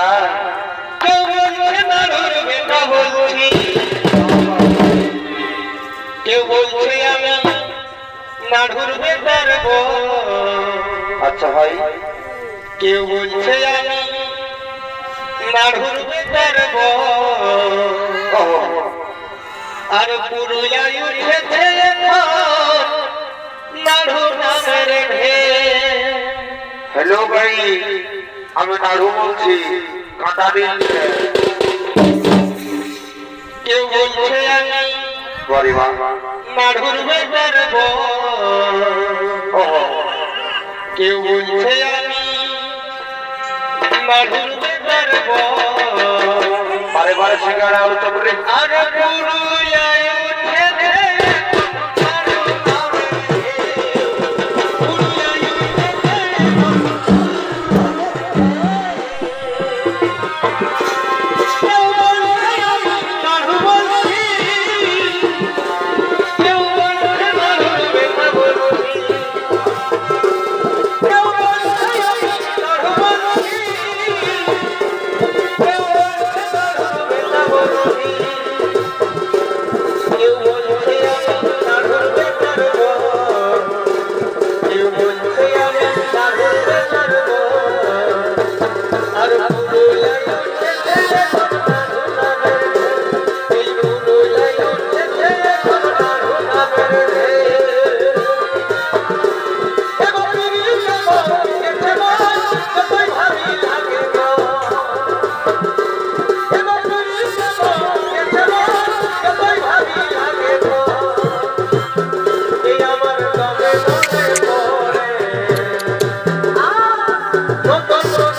আচ্ছা, কেউ বলছে আমি নাড়ুর বেতার আচ্ছা ভাই কেউ বলছে আমি নাড়ুর বেতার আর পুরুলিয়া উঠেছে নাড়ু নামের হ্যালো ভাই। আমি নাড়ু বলছি কাঁটা দিন কেউ বলছে আমি মা নাড়ুর বেতার কেউ বলছে আমি নাড়ুর বেতার বারে বারে সিঙ্গারা আলু চপড়ি আর পুরুলিয়ায় Vamos a